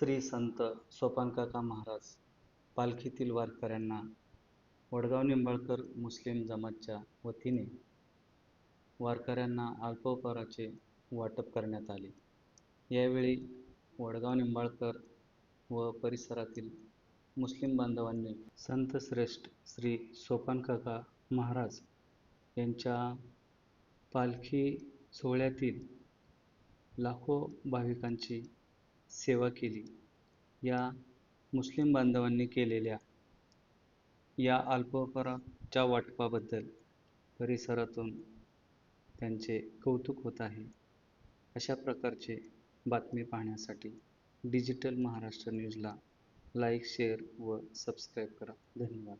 श्री संत सोपानकाका महाराज पालखीतील वारकऱ्यांना वडगाव निंबाळकर मुस्लिम जमातच्या वतीने वारकऱ्यांना अल्पोपहाराचे वाटप करण्यात आले. यावेळी वडगाव निंबाळकर व परिसरातील मुस्लिम बांधवांनी संतश्रेष्ठ श्री सोपानकाका महाराज यांच्या पालखी सोहळ्यातील लाखो भाविकांची सेवा केली. या मुस्लिम बांधवांनी केलेल्या या अल्पोपहाराच्या वाटपाबद्दल परिसरातून त्यांचे कौतुक होत आहे. अशा प्रकारचे बातमी पाहण्यासाठी डिजिटल महाराष्ट्र न्यूजला लाईक शेअर व सबस्क्राईब करा. धन्यवाद.